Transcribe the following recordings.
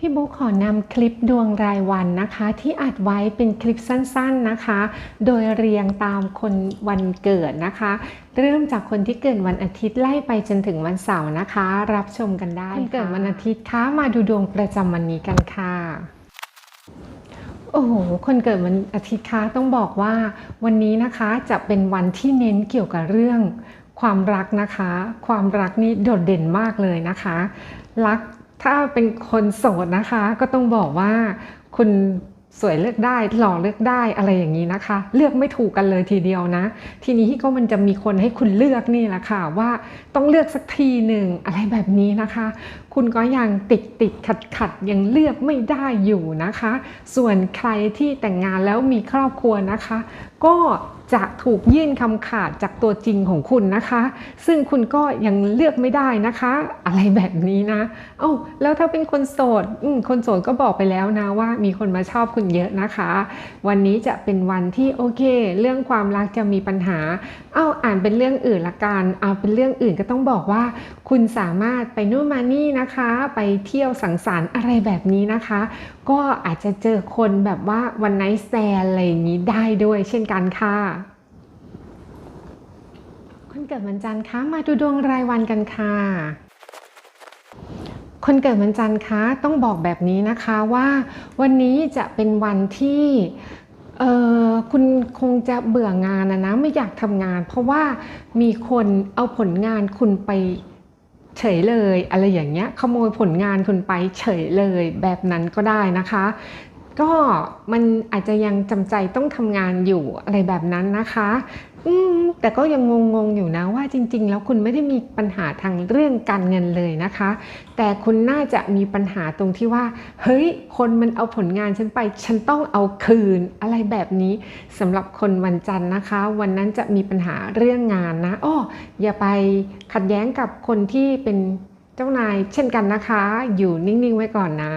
พี่บุ๊กขอนำคลิปดวงรายวันนะคะ ที่อัดไว้เป็นคลิปสั้นๆนะคะ โดยเรียงตามคนวันเกิดนะคะ เริ่มจากคนที่เกิดวันอาทิตย์ไล่ไปจนถึงวันเสาร์นะคะ รับชมกันได้คนเกิดวันอาทิตย์คะมาดูดวงประจำวันนี้กันค่ะโอ้โห คนเกิดวันอาทิตย์คะต้องบอกว่าวันนี้นะคะจะเป็นวันที่เน้นเกี่ยวกับเรื่องความรักนะคะ ความรักนี่โดดเด่นมากเลยนะคะ รัก ถ้าเป็นคนโสดนะคะ ก็ต้องบอกว่าคุณสวยเลือกได้หล่อเลือกได้อะไรอย่างนี้นะคะ เลือกไม่ถูกกันเลยทีเดียวนะ ทีนี้ก็มันจะมีคนให้คุณเลือกนี่แหละค่ะ ว่าต้องเลือกสักทีหนึ่งอะไรแบบนี้นะคะ คุณก็ยังติดติดขัดขัดยังเลือกไม่ได้อยู่นะคะ ส่วนใครที่แต่งงานแล้วมีครอบครัวนะคะ ก็ จะถูกยื่นคำขาดจากตัวจริงของคุณนะคะ ซึ่งคุณก็ยังเลือกไม่ได้นะคะ อะไรแบบนี้นะ เอ้าแล้วถ้าเป็นคนโสดคนโสดก็บอกไปแล้วนะว่ามีคนมาชอบคุณเยอะนะคะ วันนี้จะเป็นวันที่โอเค เรื่องความรักจะมีปัญหา เอ้าอ่านเป็นเรื่องอื่นละกันเอาเป็นเรื่องอื่นก็ต้องบอกว่าคุณสามารถไปนู่นมานี่นะคะ ไปเที่ยวสังสรรค์อะไรแบบนี้นะคะ ก็อาจจะเจอคนแบบว่าวันไนท์แซนอะไรอย่างนี้ได้ด้วยเช่นกันค่ะคนเกิดวันจันทร์คะมาดูดวงรายวันกันค่ะคนเกิดวันจันทร์คะต้องบอกแบบนี้นะคะว่าวันนี้จะเป็นวันที่เออคุณคงจะเบื่องานนะนะไม่อยากทำงาน เพราะว่ามีคนเอาผลงานคุณไป เฉยเลย อะไรอย่างเงี้ยขโมยผลงานคุณไปเฉยเลยแบบนั้นก็ได้นะคะ ก็มันอาจจะยังจำใจต้องทำงานอยู่อะไรแบบนั้นนะคะ อืมแต่ก็ยังงงๆอยู่นะว่าจริง ๆ แล้วคุณไม่ได้มีปัญหาทางเรื่องการเงินเลยนะคะ แต่คุณน่าจะมีปัญหาตรงที่ว่า เฮ้ย คนมันเอาผลงานฉันไป ฉันต้องเอาคืน อะไรแบบนี้สำหรับคนวันจันทร์นะคะ วันนั้นจะมีปัญหาเรื่องงานนะอ้ออย่าไปขัดแย้งกับคนที่เป็นเจ้านายเช่นกันนะคะ อยู่นิ่งๆไว้ก่อนนะ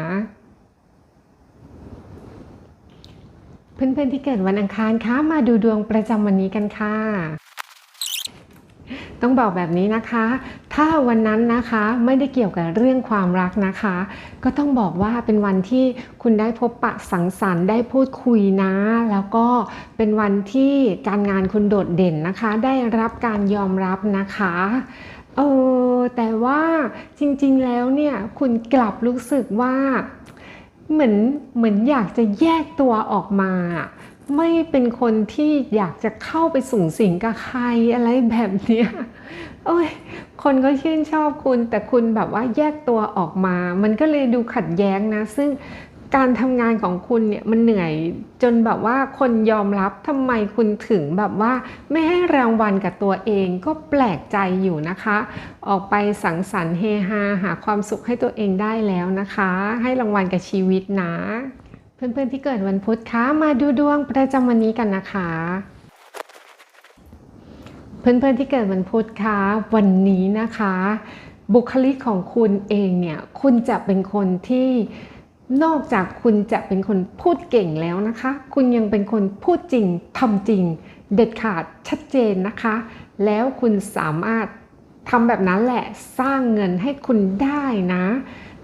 เพื่อนๆที่เกิดวันอังคารคะมาดูดวงประจำวันนี้กันค่ะ ต้องบอกแบบนี้นะคะ ถ้าวันนั้นนะคะไม่ได้เกี่ยวกับเรื่องความรักนะคะ ก็ต้องบอกว่าเป็นวันที่คุณได้พบปะสังสรรค์ได้พูดคุยนะ แล้วก็เป็นวันที่การงานคุณโดดเด่นนะคะ ได้รับการยอมรับนะคะเออแต่ว่าจริงๆแล้วเนี่ยคุณกลับรู้สึกว่า เหมือนเหมือนอยากจะแยกตัวออกมา ไม่เป็นคนที่อยากจะเข้าไปสูงสิงกับใครอะไรแบบเนี้ยโอ้ยคนก็ชื่นชอบคุณแต่คุณแบบว่าแยกตัวออกมา มันก็เลยดูขัดแย้งนะ ซึ่ง การทำงานของคุณเนี่ยมันเหนื่อยจนแบบว่าคนยอมรับทำไมคุณถึงแบบว่าไม่ให้รางวัลกับตัวเองก็แปลกใจอยู่นะคะ ออกไปสังสรรค์เฮฮาหาความสุขให้ตัวเองได้แล้วนะคะ ให้รางวัลกับชีวิตนะ เพื่อนๆที่เกิดวันพุธคะมาดูดวงประจำวันนี้กันนะคะเพื่อนๆที่เกิดวันพุธคะวันนี้นะคะ บุคลิกของคุณเองเนี่ยคุณจะเป็นคนที่ นอกจากคุณจะเป็นคนพูดเก่งแล้วนะคะ คุณยังเป็นคนพูดจริงทำจริง เด็ดขาดชัดเจนนะคะ แล้วคุณสามารถทำแบบนั้นแหละสร้างเงินให้คุณได้นะ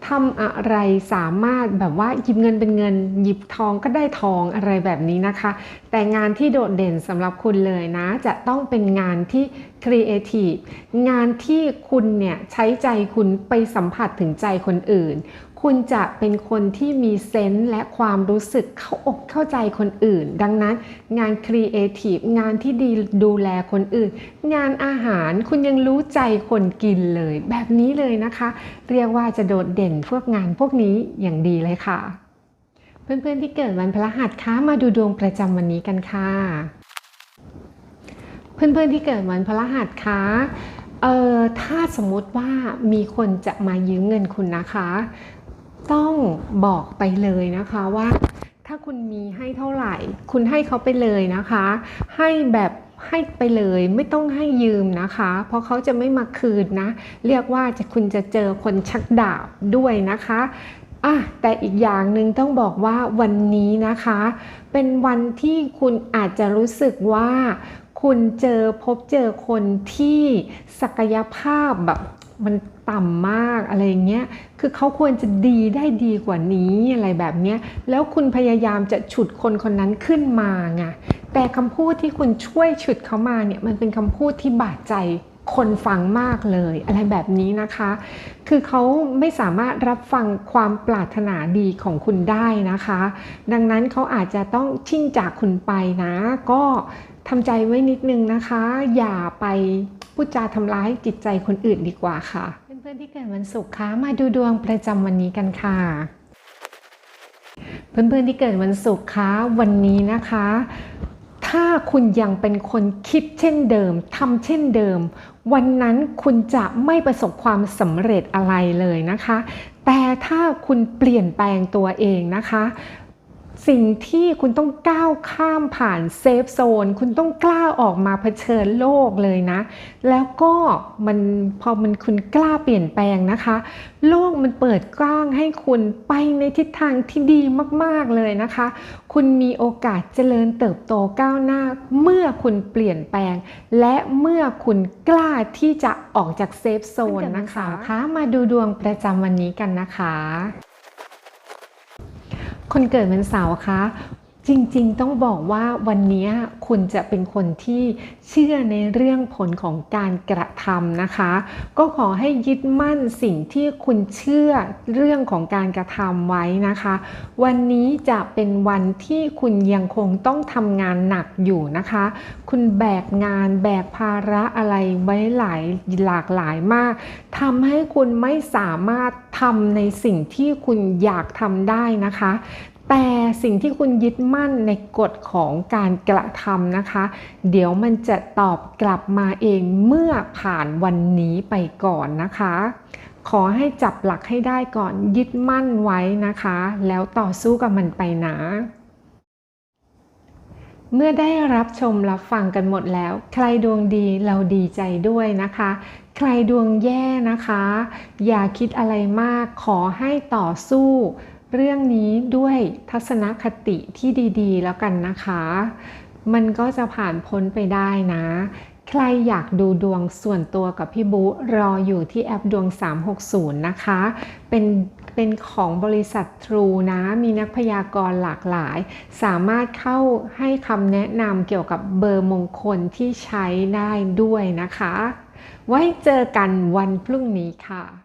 ทำอะไรสามารถแบบว่าหยิบเงินเป็นเงิน หยิบทองก็ได้ทองอะไรแบบนี้นะคะ แต่งานที่โดดเด่นสำหรับคุณเลยนะ จะต้องเป็นงานที่ครีเอทีฟงานที่คุณเนี่ยใช้ใจคุณไปสัมผัสถึงใจคนอื่น คุณจะเป็นคนที่มีเซนส์และความรู้สึกเข้าอกเข้าใจคนอื่น ดังนั้นงานครีเอทีฟงานที่ดีดูแลคนอื่น งานอาหารคุณยังรู้ใจคนกินเลย แบบนี้เลยนะคะ เรียกว่าจะโดดเด่นพวกงานพวกนี้อย่างดีเลยค่ะ เพื่อนๆที่เกิดวันพฤหัสคะมาดูดวงประจำวันนี้กันค่ะ เพื่อนๆที่เกิดวันพฤหัสคะเอ่อถ้าสมมุติว่ามีคนจะมายืมเงินคุณนะคะ ต้องบอกไปเลยนะคะว่า ถ้าคุณมีให้เท่าไหร่ คุณให้เขาไปเลยนะคะ ให้แบบให้ไปเลยไม่ต้องให้ยืมนะคะ เพราะเขาจะไม่มาคืนนะ เรียกว่าจะคุณจะเจอคนชักดาบด้วยนะคะอะแต่อีกอย่างหนึ่งต้องบอกว่าวันนี้นะคะ เป็นวันที่คุณอาจจะรู้สึกว่าคุณเจอพบเจอคนที่ศักยภาพแบบมัน ต่ำมากอะไรอย่างเงี้ย คือเขาควรจะดีได้ดีกว่านี้อะไรแบบเนี้ย แล้วคุณพยายามจะฉุดคนคนนั้นขึ้นมาไง แต่คำพูดที่คุณช่วยฉุดเขามาเนี่ยมันเป็นคำพูดที่บาดใจคนฟังมากเลย อะไรแบบนี้นะคะ คือเขาไม่สามารถรับฟังความปรารถนาดีของคุณได้นะคะ ดังนั้นเขาอาจจะต้องชิ่งจากคุณไปนะ ก็ทำใจไว้นิดนึงนะคะ อย่าไปพูดจาทำร้ายจิตใจคนอื่นดีกว่าค่ะ อนๆที่เกิดวันศุกร์คะมาดูดวงประจำวันนี้กันค่ะ เพื่อนๆที่เกิดวันศุกร์คะวันนี้นะคะ ถ้าคุณยังเป็นคนคิดเช่นเดิมทำเช่นเดิม วันนั้นคุณจะไม่ประสบความสำเร็จอะไรเลยนะคะ แต่ถ้าคุณเปลี่ยนแปลงตัวเองนะคะ สิ่งที่คุณต้องก้าวข้ามผ่านเซฟโซนคุณต้องกล้าออกมาเผชิญโลกเลยนะ แล้วก็มันพอมันคุณกล้าเปลี่ยนแปลงนะคะ โลกมันเปิดกว้างให้คุณไปในทิศทางที่ดีมากๆเลยนะคะ คุณมีโอกาสเจริญเติบโตก้าวหน้า เมื่อคุณเปลี่ยนแปลง และเมื่อคุณกล้าที่จะออกจากเซฟโซนนะคะคะมาดูดวงประจำวันนี้กันนะคะ คนเกิดวันเสาร์คะ จริงๆ ต้องบอกว่าวันนี้คุณจะเป็นคนที่เชื่อในเรื่องผลของการกระทำนะคะ ก็ขอให้ยึดมั่นสิ่งที่คุณเชื่อเรื่องของการกระทำไว้นะคะ วันนี้จะเป็นวันที่คุณยังคงต้องทำงานหนักอยู่นะคะ คุณแบกงานแบกภาระอะไรไว้หลายหลากหลายมากทำให้คุณไม่สามารถทำในสิ่งที่คุณอยากทำได้นะคะแต่สิ่งที่คุณยึดมั่นในกฎของการกระทำนะคะ เดี๋ยวมันจะตอบกลับมาเองเมื่อผ่านวันนี้ไปก่อนนะคะ ขอให้จับหลักให้ได้ก่อนยึดมั่นไว้นะคะ แล้วต่อสู้กับมันไปนะ เมื่อได้รับชมรับฟังกันหมดแล้ว ใครดวงดีเราดีใจด้วยนะคะ ใครดวงแย่นะคะ อย่าคิดอะไรมากขอให้ต่อสู้ เรื่องนี้ด้วยทัศนคติที่ดีๆ แล้วกันนะคะ มันก็จะผ่านพ้นไปได้นะ ใครอยากดูดวงส่วนตัวกับพี่บุ๊รออยู่ที่แอปดวง 360 นะคะ เป็น เป็นของบริษัท True นะ มีนักพยากรณ์หลากหลาย สามารถเข้าให้คำแนะนำเกี่ยวกับเบอร์มงคลที่ใช้ได้ด้วยนะคะ ไว้เจอกันวันพรุ่งนี้ค่ะ